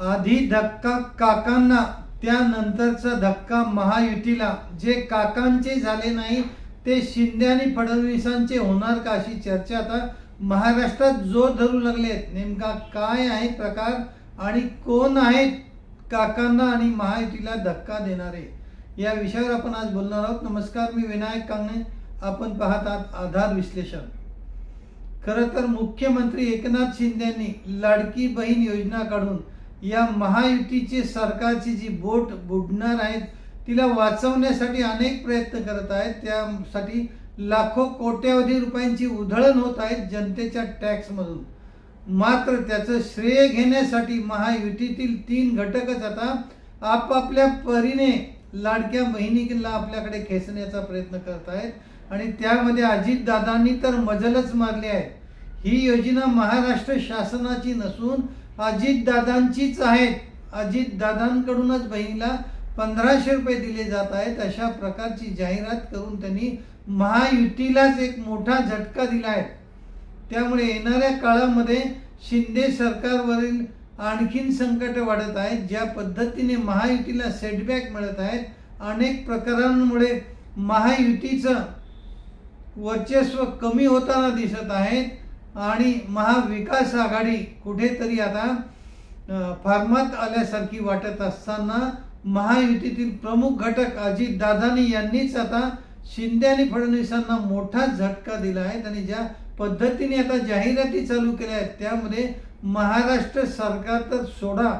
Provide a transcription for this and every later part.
आधी धक्का काकांना त्यानंतरचा धक्का महायुतीला. जे काकांचे झाले नाही ते शिंदे आणि फडणवीसांचे होणार का अशी चर्चा आता महाराष्ट्रात जोर धरू लागलेत. नेमका काय आहे प्रकार आणि कोण आहेत काकांना आणि महायुतीला धक्का देणारे? या विषयावर आपण आज बोलणार आहोत. नमस्कार मी विनायक कांगणे. आपण पाहत आहात आधार विश्लेषण. खरं तर मुख्यमंत्री एकनाथ शिंदेनी लाडकी बहीण योजना काढून या महायुतीची सरकारची जी बोट बुडणार आहेत तिला वाचवण्यासाठी अनेक प्रयत्न करत आहेत. त्यासाठी लाखो कोट्यावधी रुपयांची उधळण होत आहेत जनतेच्या टॅक्समधून. मात्र त्याचं श्रेय घेण्यासाठी महायुतीतील तीन घटकच आता आपापल्या परीने लाडक्या बहिणीला आपल्याकडे खेचण्याचा प्रयत्न करत आहेत. आणि त्यामध्ये अजितदादांनी तर मजलच मारली आहे. ही योजना महाराष्ट्र शासनाची नसून अजितदादांचीच आहेत. अजितदादांकडूनच बहिणीला पंधराशे रुपये दिले जात आहेत. अशा प्रकारची जाहिरात करून त्यांनी महायुतीलाच एक मोठा झटका दिला आहे. त्यामुळे येणाऱ्या काळामध्ये शिंदे सरकारवरील आणखीन संकट वाढत आहेत. ज्या पद्धतीने महायुतीला सेटबॅक मिळत आहेत अनेक प्रकारांमुळे महायुतीचं वर्चस्व कमी होताना दिसत आहेत आणि महाविकास आघाडी कुठेतरी आता फार्मात आल्यासारखी वाटत असताना महायुतीतील प्रमुख घटक अजित दादानी यांनीच आता शिंदे आणि फडणवीसांना मोठा झटका दिला आहे. आणि ज्या पद्धतीने आता जाहिराती चालू केल्या आहेत त्यामध्ये महाराष्ट्र सरकार तर सोडा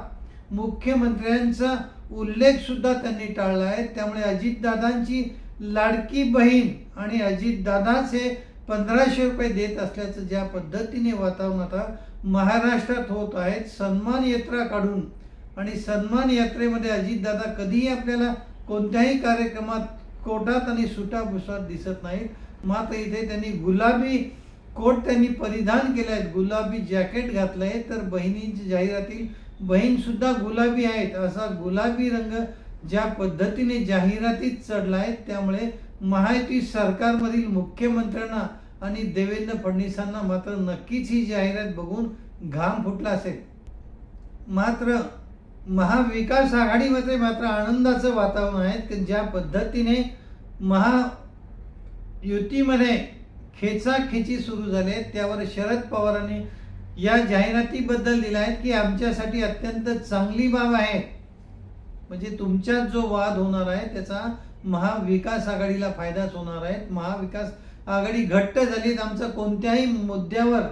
मुख्यमंत्र्यांचा उल्लेख सुद्धा त्यांनी टाळला आहे. त्यामुळे अजितदादांची लाडकी बहीण आणि अजितदादाच हे पंधराशे रुपये देत असल्याचं ज्या पद्धतीने वातावरण आता महाराष्ट्रात होत आहेत सन्मान यात्रा काढून आणि सन्मान यात्रेमध्ये अजितदादा कधीही आपल्याला कोणत्याही कार्यक्रमात कोटात आणि सुटाभुसात दिसत नाहीत. मात्र इथे त्यांनी गुलाबी कोट त्यांनी परिधान केले आहेत गुलाबी जॅकेट घातलं आहे. तर बहिणींची जाहिरातील बहीणसुद्धा गुलाबी आहेत. असा गुलाबी रंग ज्या पद्धतीने जाहिरातीत चढला आहे त्यामुळे महायुती सरकारमधील मुख्यमंत्र्यांना आणि देवेंद्र फडणवीसांना मात्र नक्कीच ही जाहिरात बघून घाम फुटला असेल. मात्र महाविकास आघाडीमध्ये मात्र आनंदाचं वातावरण आहे की ज्या पद्धतीने महायुतीमध्ये खेचाखेची सुरू झाली आहे त्यावर शरद पवारांनी या जाहिरातीबद्दल दिला आहे की आमच्यासाठी अत्यंत चांगली बाब आहे. म्हणजे तुमच्यात जो वाद होणार आहे त्याचा महाविकास आघाडीला फायदाच होणार आहे. महाविकास आघाडी घट्ट झालीत आमचं कोणत्याही मुद्द्यावर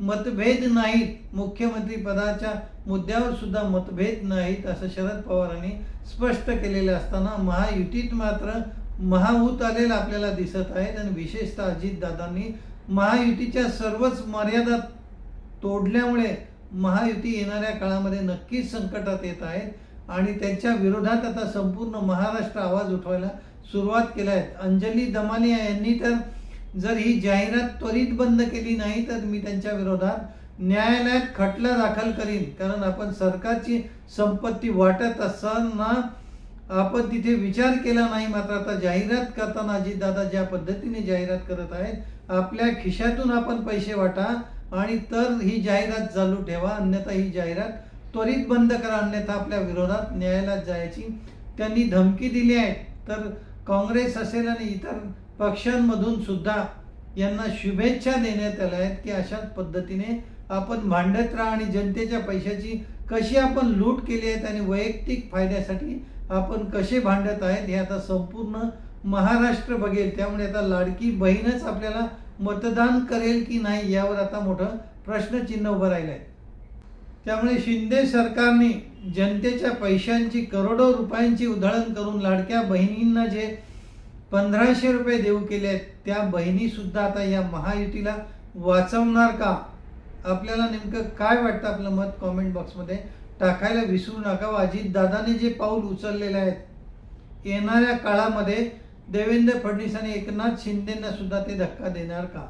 मतभेद नाहीत. मुख्यमंत्री पदाच्या मुद्द्यावर सुद्धा मतभेद नाहीत असं शरद पवारांनी स्पष्ट केलेलं असताना महायुतीत मात्र महाभूत आलेला आपल्याला दिसत आहेत आणि विशेषतः अजितदादांनी महायुतीच्या सर्वच मर्यादा तोडल्यामुळे महायुती येणाऱ्या काळामध्ये नक्कीच संकटात येत आहेत. आणि त्यांच्या विरोधात आता संपूर्ण महाराष्ट्र आवाज उठवायला सुरुवात केली आहे. अंजली दमानिया यांनी तर जर ही जाहिरात त्वरित बंद केली नाही तर मी त्यांच्या विरोधात न्यायालयात खटला दाखल करीन. कारण आपण सरकारची संपत्ती वाटत असताना आपण तिथे विचार केला नाही मात्र आता जाहिरात करताना अजितदादा ज्या पद्धतीने जाहिरात करत आहेत आपल्या खिशातून आपण पैसे वाटा आणि तर ही जाहिरात चालू ठेवा अन्यथा ही जाहिरात त्वरित बंद करा अन्यथा आपल्या विरोधात न्यायालयात जायची त्यांनी धमकी दिली आहे. तर काँग्रेस असेल आणि इतर पक्षांमधून सुद्धा यांना शुभेच्छा देण्यात आल्या आहेत की अशाच पद्धतीने आपण भांडत राहा आणि जनतेच्या पैशाची कशी आपण लूट केली आहेत आणि वैयक्तिक फायद्यासाठी आपण कसे भांडत आहेत हे आता संपूर्ण महाराष्ट्र बघेल. त्यामुळे आता लाडकी बहीणच आपल्याला मतदान करेल की नाही यावर आता मोठं प्रश्नचिन्ह उभं राहिलं आहे त्यामुळे शिंदे सरकारने जनतेच्या पैशांची करोडो रुपयांची उधळण करून लाडक्या बहिणींना जे पंधराशे रुपये देऊ केले आहेत त्या बहिणीसुद्धा आता या महायुतीला वाचवणार का? आपल्याला नेमकं काय वाटतं आपलं मत कॉमेंट बॉक्समध्ये टाकायला विसरू नका. व अजितदादाने जे पाऊल उचललेले आहेत येणाऱ्या काळामध्ये देवेंद्र फडणवीस आणि एकनाथ शिंदेंना सुद्धा ते धक्का देणार का?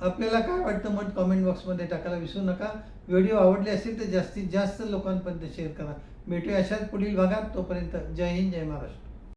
आपल्याला काय वाटतं मत कॉमेंट बॉक्समध्ये टाकायला विसरू नका. व्हिडिओ आवडले असेल तर जास्तीत जास्त लोकांपर्यंत शेअर करा. भेटूया अशाच पुढील भागात. तोपर्यंत जय हिंद जय महाराष्ट्र.